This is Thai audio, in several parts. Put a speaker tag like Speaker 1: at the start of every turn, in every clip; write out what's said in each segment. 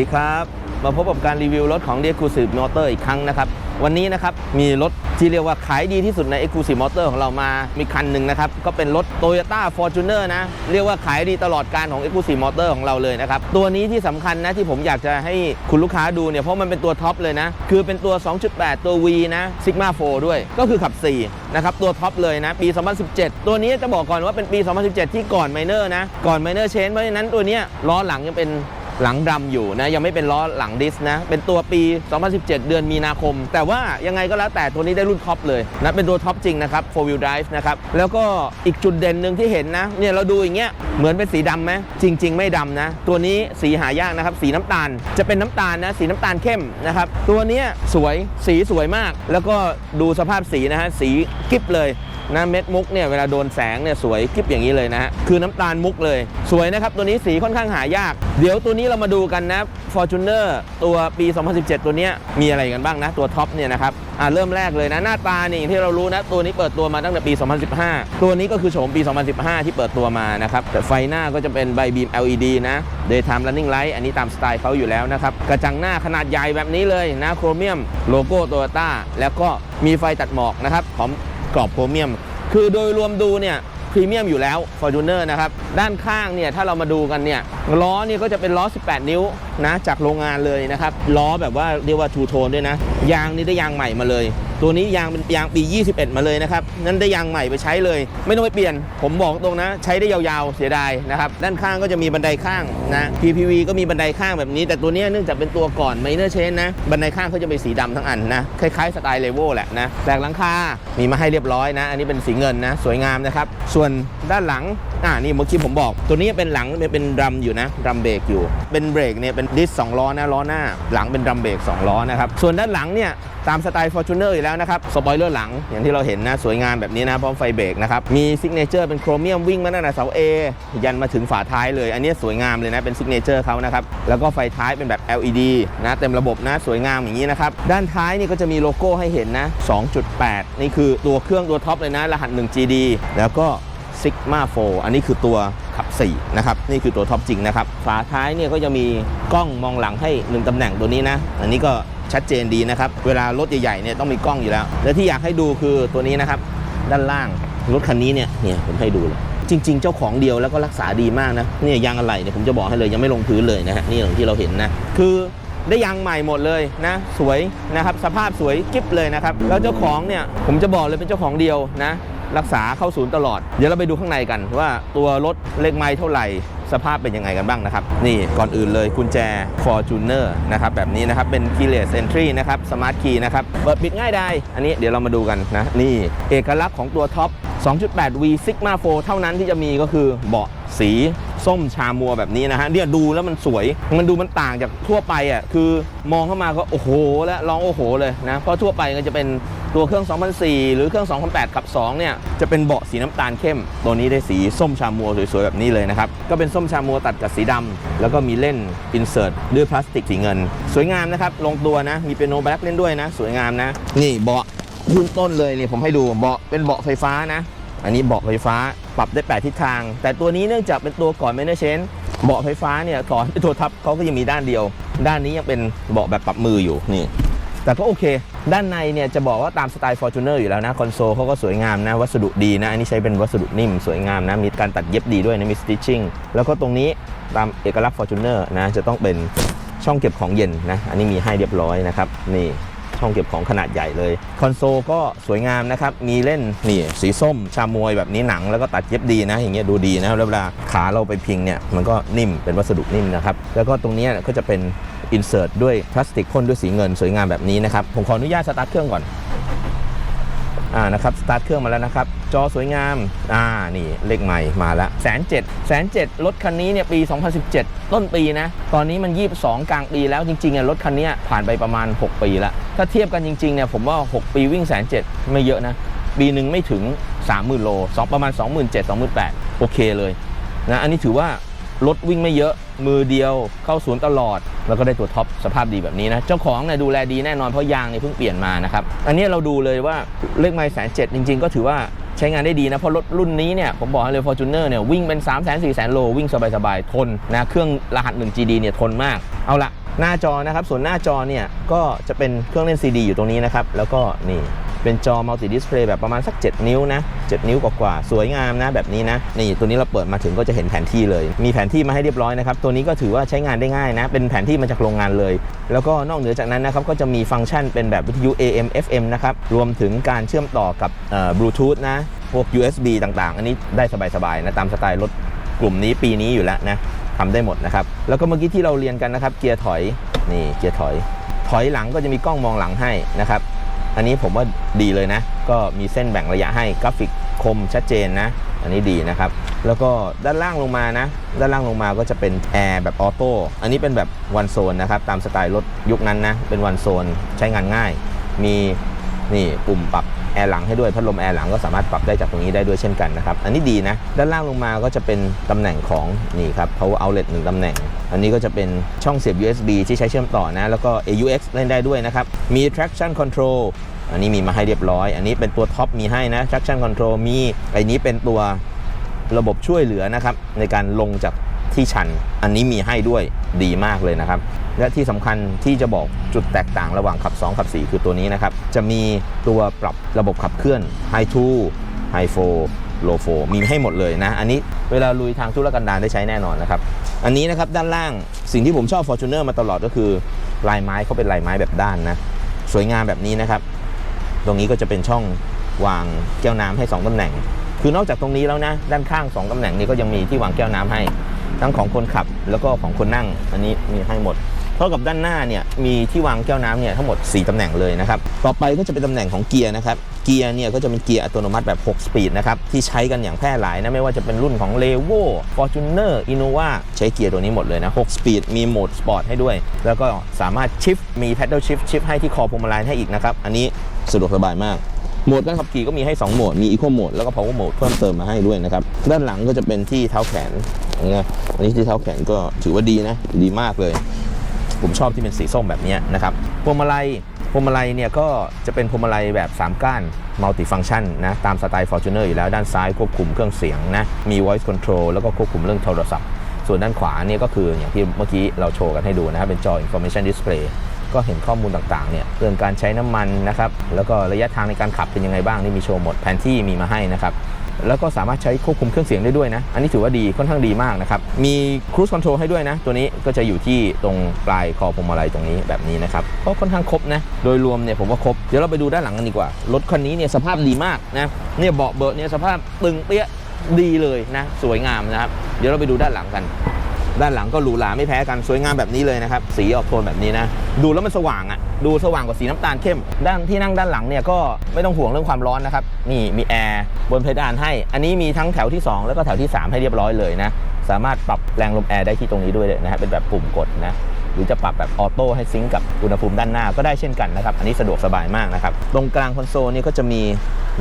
Speaker 1: ดีครับ มาพบกับการรีวิวรถของ d e c u s i v e Motor อีกครั้งนะครับ วันนี้นะครับ มีรถที่เรียกว่าขายดีที่สุดใน Exclusive Motor ของเรามา มีคันหนึ่งนะครับ ก็เป็นรถ Toyota Fortuner นนะ เรียกว่าขายดีตลอดการของ Exclusive Motor ของเราเลยนะครับ ตัวนี้ที่สำคัญนะที่ผมอยากจะให้คุณลูกค้าดูเนี่ย เพราะมันเป็นตัวท็อปเลยนะ คือเป็นตัว 2.8 ตัว V นะ Sigma 4ด้วย ก็คือขับ 4 นะครับ ตัวท็อปเลยนะ ปี 2017 ตัวนี้จะบอกก่อนว่าเป็นปี 2017 ที่ก่อน Minor นะ ก่อน Minor Change เพราะฉะนั้นตัวนี้ล้อหลังยังเป็น หลังดำอยู่นะยังไม่เป็นล้อหลังดิสนะ เป็นตัวปี 2017 เดือนมีนาคม แต่ว่ายังไงก็แล้วแต่ตัวนี้ได้รุ่นท็อปเลยนะเป็นตัวท็อปจริงนะครับ4 wheel drive นะครับ แล้วก็อีกจุดเด่นหนึ่งที่เห็นนะ เนี่ยเราดูอย่างเงี้ยเหมือนเป็นสีดำไหมจริง ๆ ไม่ดำนะ ตัวนี้สีหายากนะครับ สีน้ำตาลจะเป็นน้ำตาลนะสีน้ำตาลเข้มนะครับตัวนี้สวยสีสวยมาก แล้วก็ดูสภาพสีนะฮะสีกิบเลยนะเม็ดมุกเนี่ยเวลาโดนแสงเนี่ยสวยคลิปอย่างนี้เลยนะฮะคือน้ำตาลมุกเลย สวยนะครับตัวนี้สีค่อนข้างหายาก เดี๋ยวตัวนี้เรามาดูกันนะ Fortuner ตัวปี 2017 ตัวนี้มีอะไรกันบ้างนะ ตัวท็อปเนี่ยนะครับอ่าเริ่มแรกเลยนะ หน้าตานี่ยที่เรารู้นะ ตัวนี้เปิดตัวมาตั้งแต่ปี 2015 ตัวนี้ก็คือโฉมปี 2015 ที่เปิดตัวมานะครับแต่ไฟหน้าก็จะเป็นใบบีม LED นะ Daytime Running Light อันนี้ตามสไตล์เขาอยู่แล้วนะครับ กระจังหน้าขนาดใหญ่แบบนี้เลยนะโครเมียมโลโก้โตโยต้าแล้วก็มีไฟตัดหมอกนะครับพร้อมกรอบโครเมียม คือโดยรวมดูเนี่ย พรีเมียมอยู่แล้ว Fortuner นะครับ ด้านข้างเนี่ยถ้าเรามาดูกันเนี่ยล้อเนี่ยก็จะเป็นล้อ 18 นิ้วนะจากโรงงานเลยนะครับล้อแบบว่าเรียกว่าทูโทนด้วยนะ ยางนี่ได้ยางใหม่มาเลย ตัวนี้ยางเป็นยางปี 21 มาเลยนะครับนั่นได้ยางใหม่ไปใช้เลย ไม่ต้องไปเปลี่ยน ผมบอกตรงนะ ใช้ได้ยาวๆเสียดายนะครับด้านข้างก็จะมีบันไดข้างนะ PPV ก็มีบันไดข้างแบบนี้ แต่ตัวนี้เนื่องจากเป็นตัวก่อน Minor Change นะบันไดข้างเขาจะเป็นสีดำทั้งอันนะคล้ายๆสไตล์เลเวลแหละนะแตกหลังคา มีมาให้เรียบร้อยนะ อันนี้เป็นสีเงินนะ สวยงามนะครับส่วนด้านหลัง อ่านี่เมื่อกี้ผมบอก ตัวนี้เป็นหลังเป็นดรัมอยู่นะดรัมเบรกอยู่ เป็นเบรกเนี่ยเป็นดิสสองล้อนะล้อหน้า หลังเป็นดรัมเบรกสองล้อนะครับส่วนด้านหลังเนี่ยตามสไตล์ Fortuner อยู่แล้วนะครับสปอยเลอร์หลังอย่างที่เราเห็นนะสวยงามแบบนี้นะพร้อมไฟเบรกนะครับมีซิกเนเจอร์เป็นโครเมียมวิ่งมาตั้งแต่เสา A ยันมาถึงฝาท้ายเลย อันนี้สวยงามเลยนะเป็นซิกเนเจอร์เขานะครับแล้วก็ไฟท้ายเป็นแบบ LED นะเต็มระบบนะสวยงามอย่างนี้นะครับด้านท้ายนี่ก็จะมีโลโก้ให้เห็นนะ2.8 นี่คือตัวเครื่องตัวท็อปเลยนะรหัส 1GD แล้วก็ Sigma 4 อันนี้คือตัวขับ 4 นะครับ นี่คือตัวท็อปจริงนะครับ ฝาท้ายเนี่ยก็จะมีกล้องมองหลังให้ 1ตำแหน่งตัวนี้นะ อันนี้ก็ชัดเจนดีนะครับ เวลารถใหญ่ๆเนี่ยต้องมีกล้องอยู่แล้ว และที่อยากให้ดูคือตัวนี้นะครับ ด้านล่างรถคันนี้เนี่ยเนี่ยผมให้ดูเลยจริง ๆ เจ้าของเดียวแล้วก็รักษาดีมากนะเนี่ยยางอะไรเนี่ยผมจะบอกให้เลยยังไม่ลงพื้นเลยนะฮะนี่อย่างที่เราเห็นนะคือได้ยางใหม่หมดเลยนะสวยนะครับสภาพสวยกิ๊บเลยนะครับแล้วเจ้าของเนี่ยผมจะบอกเลยเป็นเจ้าของเดียวนะ รักษาเข้าศูนย์ตลอด เดี๋ยวเราไปดูข้างในกันว่าตัวรถเลขไม้เท่าไหร่ สภาพเป็นยังไงกันบ้างนะครับ นี่ก่อนอื่นเลยกุญแจ Fortuner นะครับแบบนี้นะครับเป็น keyless entry นะครับ smart key นะครับเปิดปิดง่ายได้ อันนี้เดี๋ยวเรามาดูกันนะ นี่เอกลักษณ์ของตัวท็อป 2.8 V Sigma 4 เท่านั้นที่จะมีก็คือเบาะสี ส้มชามัวแบบนี้นะฮะเนี่ยดูแล้วมันสวย มันดูมันต่างจากทั่วไปอะคือมองเข้ามาก็โอ้โห แล้วร้องโอ้โหเลยนะเพราะทั่วไปก็จะเป็นตัวเครื่อง 2004 หรือเครื่อง 2008ขับ 2 เนี่ย จะเป็นเบาะสีน้ำตาลเข้ม ตัวนี้ได้สีส้มชามัวสวยๆ แบบนี้เลยนะครับ ก็เป็นส้มชามัวตัดกับสีดำแล้วก็มีเล่นอินเสิร์ตด้วยพลาสติกสีเงิน สวยงามนะครับ ลงตัวนะ มีเปียโนแบล็กเล่นด้วยนะ สวยงามนะ นี่เบาะพื้นต้นเลยเนี่ยผมให้ดูเบาะเป็นเบาะไฟฟ้านะ อันนี้เบาะไฟฟ้า ปรับได้ 8 ทิศทาง แต่ตัวนี้เนื่องจากเป็นตัวก่อน m a n a g e เบาะไฟฟ้าเนี่ยก่อนตัวทับเขาก็ยังมีด้านเดียว ด้านนี้ยังเป็นเบาะแบบปรับมืออยู่นี่ แต่ก็โอเค ด้านในเนี่ยจะบอกว่าตามสไตล์ Fortuner อยู่แล้วนะ คอนโซลเขาก็สวยงามนะ วัสดุดีนะ อันนี้ใช้เป็นวัสดุนิ่มสวยงามนะ มีการตัดเย็บดีด้วยนะ มี stitching แล้วก็ตรงนี้ตามเอกลักษณ์ Fortuner นะจะต้องเป็นช่องเก็บของเย็นนะ อันนี้มีให้เรียบร้อยนะครับนี่ ช่องเก็บของขนาดใหญ่เลย คอนโซลก็สวยงามนะครับ มีเล่นนี่สีส้ม ชามวยแบบนี้หนังแล้วก็ตัดเย็บดีนะ อย่างเงี้ยดูดีนะแล้วเวลาขาเราไปพิงเนี่ยมันก็นิ่มเป็นวัสดุนิ่มนะครับ แล้วก็ตรงนี้ก็จะเป็นอินเสิร์ตด้วยพลาสติกพ่นด้วยสีเงินสวยงามแบบนี้นะครับ ผมขออนุญาตสตาร์ทเครื่องก่อน อ่านะครับสตาร์ทเครื่องมาแล้วนะครับ จอสวยงาม อ่านี่เลขใหม่มาแล้วแสนเจ็ดแสนเจ็ดรถคันนี้เนี่ยปี 2017 ต้นปีนะ ตอนนี้มัน 22 กลางปีแล้วจริงๆอะรถคันนี้ผ่านไปประมาณ 6 ปีแล้ว ถ้าเทียบกันจริงๆเนี่ยผมว่า 6 ปีวิ่งแสนเจ็ดไม่เยอะนะ ปีหนึ่งไม่ถึง 30,000 โลสองประมาณ 27,000 28,000 โอเคเลยนะอันนี้ถือว่า รถวิ่งไม่เยอะมือเดียวเข้าศูนย์ตลอด แล้วก็ได้ตัวท็อปสภาพดีแบบนี้นะ เจ้าของเนี่ยดูแลดีแน่นอนเพราะยางเนี่ยเพิ่งเปลี่ยนมานะครับ อันนี้เราดูเลยว่าเลขไมล์แสนเจ็ดจริง ๆ ก็ถือว่าใช้งานได้ดีนะ เพราะรถรุ่นนี้เนี่ยผมบอกให้เลย Fortuner เนี่ยวิ่งเป็น 3 0 0 0 0 4 0 0 0 โล วิ่งสบายๆ ทนนะเครื่องรหัส 1 GD เนี่ยทนมาก เอาละหน้าจอนะครับส่วนหน้าจอเนี่ยก็จะเป็นเครื่องเล่น CD อยู่ตรงนี้นะครับแล้วก็นี่ เป็นจอมัลติดิสเพลย์แบบประมาณสัก 7 นิ้วนะ 7 นิ้วกว่าๆสวยงามนะแบบนี้นะ นี่ตัวนี้เราเปิดมาถึงก็จะเห็นแผนที่เลย มีแผนที่มาให้เรียบร้อยนะครับ ตัวนี้ก็ถือว่าใช้งานได้ง่ายนะ เป็นแผนที่มาจากโรงงานเลย แล้วก็นอกเหนือจากนั้นนะครับก็จะมีฟังก์ชันเป็นแบบวิทยุ AM FM นะครับ รวมถึงการเชื่อมต่อกับบลูทูธนะ พวก USB ต่างๆ อันนี้ได้สบายๆนะตามสไตล์รถกลุ่มนี้ปีนี้อยู่แล้วนะทำได้หมดนะครับ แล้วก็เมื่อกี้ที่เราเรียนกันนะครับ เกียร์ถอย นี่เกียร์ถอย ถอยหลังก็จะมีกล้องมองหลังให้นะครับ อันนี้ผมว่าดีเลยนะ ก็มีเส้นแบ่งระยะให้กราฟิกคมชัดเจนนะ อันนี้ดีนะครับ แล้วก็ด้านล่างลงมานะ ด้านล่างลงมาก็จะเป็นแอร์แบบออโต้อันนี้เป็นแบบวันโซนนะครับ ตามสไตล์รถยุคนั้นนะ เป็นวันโซนใช้งานง่าย มีนี่ปุ่มปรับ แอร์หลังให้ด้วยพัดลมแอร์หลังก็สามารถปรับได้จากตรงนี้ได้ด้วยเช่นกันนะครับ อันนี้ดีนะ ด้านล่างลงมาก็จะเป็นตำแหน่งของนี่ครับ power outlet หนึ่งตำแหน่ง อันนี้ก็จะเป็นช่องเสียบ USB ที่ใช้เชื่อมต่อนะ แล้วก็ AUX เล่นได้ด้วยนะครับ มี traction control อันนี้มีมาให้เรียบร้อย อันนี้เป็นตัวท็อปมีให้นะ traction control มีไอ้นี้เป็นตัวระบบช่วยเหลือนะครับในการลงจาก ที่ชัน อันนี้มีให้ด้วยดีมากเลยนะครับ และที่สำคัญที่จะบอกจุดแตกต่างระหว่างขับ 2 ขับ 4 คือตัวนี้นะครับ จะมีตัวปรับระบบขับเคลื่อน High 2 High 4 Low 4มีให้หมดเลยนะ อันนี้เวลาลุยทางธุรกันดารได้ใช้แน่นอนนะครับ อันนี้นะครับด้านล่างสิ่งที่ผมชอบ Fortuner มาตลอดก็คือลายไม้เขาเป็นลายไม้แบบด้านนะสวยงามแบบนี้นะครับ ตรงนี้ก็จะเป็นช่องวางแก้วน้ำให้ 2ตำแหน่ง คือนอกจากตรงนี้แล้วนะ ด้านข้าง 2ตำแหน่งนี้ก็ยังมีที่วางแก้วน้ำให้ ทั้งของคนขับแล้วก็ของคนนั่ง อันนี้มีให้หมดเท่ากับด้านหน้าเนี่ยมีที่วางแก้วน้ำเนี่ยทั้งหมด 4ตำแหน่งเลยนะครับ ต่อไปก็จะเป็นตำแหน่งของเกียร์นะครับ เกียร์เนี่ยก็จะเป็นเกียร์อัตโนมัติแบบ 6 สปีดนะครับ ที่ใช้กันอย่างแพร่หลายนะ ไม่ว่าจะเป็นรุ่นของ l e v o Fortuner Innova ใช้เกียร์ตัวนี้หมดเลยนะ 6 สปีด มีโหมดสปอร์ตให้ด้วย แล้วก็สามารถชิฟมี paddle shift ชิฟให้ที่คอพวงมาลัยให้อีกนะครับ อันนี้สะดวกสบายมากโหมดการขับขี่ก็มีให้ 2 โหมด มี Eco Mode แล้วก็ Power Mode เพิ่มเติมมาให้ด้วยนะครับ ด้านหลังก็จะเป็นที่เท้าแขน อย่างเงี้ยอันนี้ที่เท้าแขนก็ถือว่าดีนะ ดีมากเลย ผมชอบที่เป็นสีส้มแบบนี้นะครับพวงมาลัยพวงมาลัยเนี่ยก็จะเป็นพวงมาลัยแบบ 3 ก้านมัลติฟังชันนะตามสไตล์ Fortuner อยู่แล้วด้านซ้ายควบคุมเครื่องเสียงนะมี voice control แล้วก็ควบคุมเรื่องโทรศัพท์ ส่วนด้านขวาเนี่ยก็คืออย่างที่เมื่อกี้เราโชว์กันให้ดูนะครับเป็นจอ information display ก็เห็นข้อมูลต่างๆเนี่ยเรื่องการใช้น้ำมันนะครับแล้วก็ระยะทางในการขับเป็นยังไงบ้างนี่มีโชว์หมดแผนที่มีมาให้นะครับ แล้วก็สามารถใช้ควบคุมเครื่องเสียงได้ด้วยนะ อันนี้ถือว่าดีค่อนข้างดีมากนะครับ มีครูสคอนโทรลให้ด้วยนะ ตัวนี้ก็จะอยู่ที่ตรงปลายคอพวงมาลัยตรงนี้แบบนี้นะครับ ก็ค่อนข้างครบนะ โดยรวมเนี่ยผมว่าครบ เดี๋ยวเราไปดูด้านหลังกันดีกว่า รถคันนี้เนี่ยสภาพดีมากนะ เนี่ยเบาะเบอะเนี่ยสภาพตึงเปี้ยดีเลยนะ สวยงามนะครับ เดี๋ยวเราไปดูด้านหลังกัน ด้านหลังก็หรูหราไม่แพ้กันสวยงามแบบนี้เลยนะครับ สีออกโทนแบบนี้นะ ดูแล้วมันสว่างอะ่ะ ดูสว่างกว่าสีน้ำตาลเข้ม ด้านที่นั่งด้านหลังเนี่ยก็ไม่ต้องห่วงเรื่องความร้อนนะครับ นี่มีแอร์บนเพดานให้ อันนี้มีทั้งแถวที่ 2 แล้วก็แถวที่ 3 ให้เรียบร้อยเลยนะ สามารถปรับแรงลมแอร์ได้ที่ตรงนี้ด้วยเลยนะฮะเป็นแบบปุ่มกดนะหรือจะปรับแบบออโต้ให้ซิงกับอุณหภูมิด้านหน้าก็ได้เช่นกันนะครับ อันนี้สะดวกสบายมากนะครับ ตรงกลางคอนโซลนี่ก็จะมี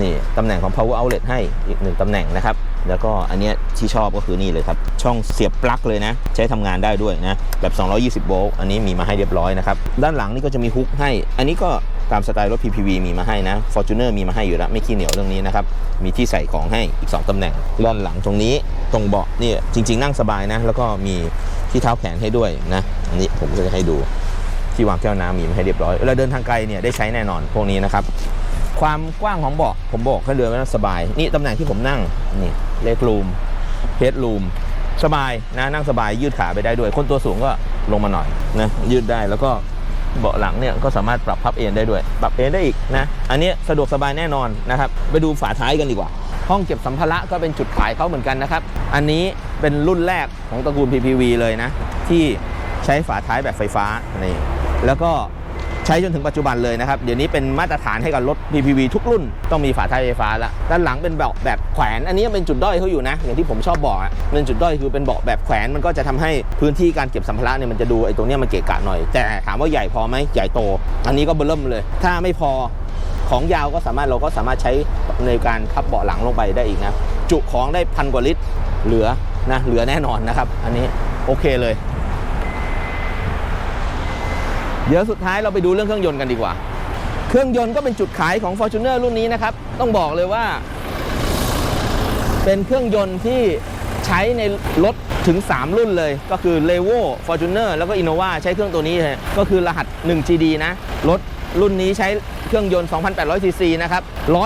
Speaker 1: นี่ตำแหน่งของ power outlet ให้อีกหนึ่งตำแหน่งนะครับ แล้วก็อันเนี้ยที่ชอบก็คือนี่เลยครับ ช่องเสียบปลั๊กเลยนะ ใช้ทำงานได้ด้วยนะ แบบ 220 โวลต์อันนี้มีมาให้เรียบร้อยนะครับ ด้านหลังนี่ก็จะมีฮุกให้ อันนี้ก็ตามสไตล์รถ PPV มีมาให้นะ Fortuner มีมาให้อยู่แล้ว ไม่ขี้เหนียวเรื่องนี้นะครับ มีที่ใส่ของให้อีก 2ตำแหน่งด้านหลังตรงนี้ตรงเบาะนี่จริง ๆ นั่งสบายนะ แล้วก็มีที่เท้าแขนให้ด้วยนะ อันนี้ผมก็จะให้ดูที่วางแก้วน้ำมีมาให้เรียบร้อยเวลาเดินทางไกลเนี่ยได้ใช้แน่นอนพวกนี้นะครับความกว้างของเบาะผมบอกให้เรือมันสบาย นี่ตำแหน่งที่ผมนั่งนี่ เล็กรูมเฮดรูมสบายนะนั่งสบายยืดขาไปได้ด้วย คนตัวสูงก็ลงมาหน่อยนะยืดได้แล้วก็เบาะหลังเนี่ยก็สามารถปรับพับเอนได้ด้วย ปรับเอนได้อีกนะ อันนี้สะดวกสบายแน่นอนนะครับไปดูฝาท้ายกันดีกว่า ห้องเก็บสัมภาระก็เป็นจุดขายเขาเหมือนกันนะครับ อันนี้เป็นรุ่นแรกของตระกูล PPV เลยนะ ที่ใช้ฝาท้ายแบบไฟฟ้านี่แล้วก็ ใช้จนถึงปัจจุบันเลยนะครับ เดี๋ยวนี้เป็นมาตรฐานให้กับรถ PPV ทุกรุ่นต้องมีฝาท้ายไฟฟ้าแล้วด้านหลังเป็นเบาะแบบแขวน อันนี้เป็นจุดด้อยเขาอยู่นะ อย่างที่ผมชอบบอกเป็นจุดด้อยคือเป็นเบาะแบบแขวนมันก็จะทำให้พื้นที่การเก็บสัมภาระเนี่ยมันจะดูไอ้ตรงเนี้ยมันเกะกะหน่อย แต่ถามว่าใหญ่พอไหมใหญ่โต อันนี้ก็เบิ่มเลย ถ้าไม่พอของยาวก็สามารถเราก็สามารถใช้ในการพับเบาะหลังลงไปได้อีกนะจุของได้พันกว่าลิตรเหลือนะเหลือแน่นอนนะครับ อันนี้โอเคเลย เดี๋ยวสุดท้ายเราไปดูเรื่องเครื่องยนต์กันดีกว่า เครื่องยนต์ก็เป็นจุดขายของ Fortuner รุ่นนี้นะครับ ต้องบอกเลยว่า เป็นเครื่องยนต์ที่ใช้ในรถถึง 3 รุ่นเลย ก็คือ l e v o Fortuner แล้วก็ Innova ใช้เครื่องตัวนี้ ก็คือรหัส 1GD นะ รถ รุ่นนี้ใช้เครื่องยนต์ 2,800 ซีซีนะครับ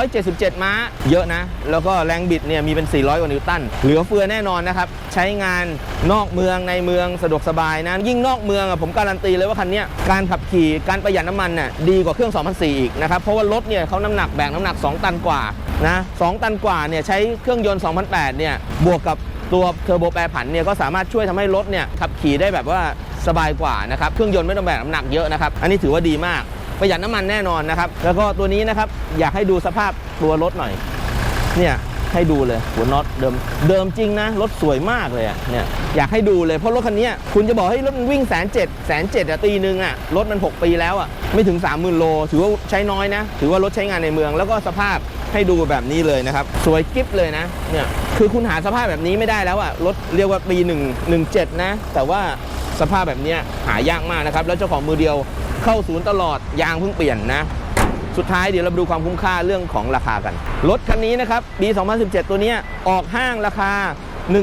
Speaker 1: 177 ม้า เยอะนะ แล้วก็แรงบิดเนี่ยมีเป็น 400 กว่านิวตัน เหลือเฟือแน่นอนนะครับ ใช้งานนอกเมืองในเมืองสะดวกสบายนะ ยิ่งนอกเมืองอะผมการันตีเลยว่าคันนี้การขับขี่การประหยัดน้ำมันน่ะดีกว่าเครื่อง2004อีกนะครับ เพราะว่ารถเนี่ยเขาน้ำหนักแบกน้ำหนัก 2 ตันกว่านะ2ตันกว่าเนี่ยใช้เครื่องยนต์2008เนี่ยบวกกับตัวเทอร์โบแปรผันเนี่ยก็สามารถช่วยทำให้รถเนี่ยขับขี่ได้แบบว่าสบายกว่านะครับ เครื่องยนต์ไม่ต้องแบกน้ำหนักเยอะนะครับ อันนี้ถือว่าดีมาก ประหยัดน้ำมันแน่นอนนะครับ แล้วก็ตัวนี้นะครับอยากให้ดูสภาพตัวรถหน่อย เนี่ยให้ดูเลยหัวน็อตเดิมเดิมจริงนะรถสวยมากเลยอะเนี่ยอยากให้ดูเลยเพราะรถคันนี้คุณจะบอกให้รถมันวิ่งแสนเจ็ดแสนเจ็ดอะตีนึงอะรถมัน 6 ปีแล้วอะไม่ถึง 30,000 โล ถือว่าใช้น้อยนะ ถือว่ารถใช้งานในเมือง แล้วก็สภาพให้ดูแบบนี้เลยนะครับ สวยกิ๊บเลยนะเนี่ยคือคุณหาสภาพแบบนี้ไม่ได้แล้วอะรถเรียกว่าปี1 17นะแต่ว่าสภาพแบบเนี้ยหายากมากนะครับแล้วเจ้าของมือเดียว เข้าศูนย์ตลอดยางเพิ่งเปลี่ยนนะ สุดท้ายเดี๋ยวเราดูความคุ้มค่าเรื่องของราคากัน รถคันนี้นะครับปี 2017 ตัวนี้ออกห้างราคา1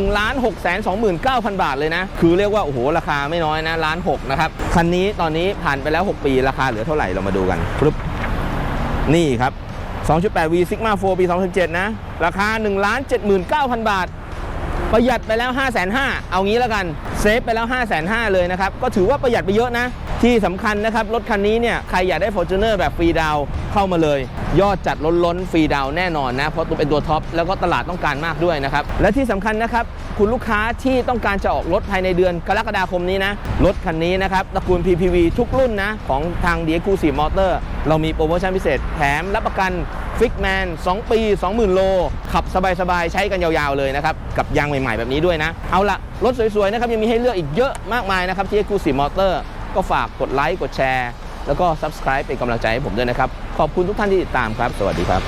Speaker 1: 6 2 9 0 0 0บาทเลยนะ คือเรียกว่า โอ้โห ราคาไม่น้อยนะล้านหกนะครับ คันนี้ตอนนี้ผ่านไปแล้ว 6 ปี ราคาเหลือเท่าไหร่ เรามาดูกันปึ๊บนี่ครับ 2.8 V Sigma 4 ปี 2017 นะ ราคา 1 7 9 0 0 0 บาท ประหยัดไปแล้ว 5 5 0 0 0เอางี้แล้วกัน เซฟไปแล้ว 5 5 0 0 0เลยนะครับ ก็ถือว่าประหยัดไปเยอะนะ ที่สำคัญนะครับ รถคันนี้เนี่ยใครอยากได้ Fortuner แบบฟรีดาวเข้ามาเลย ยอดจัดล้นล้นๆฟรีดาวแน่นอนนะ เพราะตัวเป็นตัวท็อปแล้วก็ตลาดต้องการมากด้วยนะครับ และที่สำคัญนะครับ คุณลูกค้าที่ต้องการจะออกรถภายในเดือนกรกฎาคมนี้นะ รถคันนี้นะครับตระกูล PPV ทุกรุ่นนะ ของทาง d ดี c ูสีมอเตอร์เรามีโปรโมชั่นพิเศษแถมรับประกันฟิกแมน2 ปี 20,000 โล ขับสบายๆ ใช้กันยาวๆ เลยนะครับ กับยางใหม่ๆ แบบนี้ด้วยนะ เอาละรถสวยๆ นะครับ ยังมีให้เลือกอีกเยอะมากมายนะครับ ที่ Exclusive Motor ก็ฝากกดไลค์กดแชร์ แล้วก็ Subscribe เป็นกำลังใจให้ผมด้วยนะครับ ขอบคุณทุกท่านที่ติดตามครับ สวัสดีครับ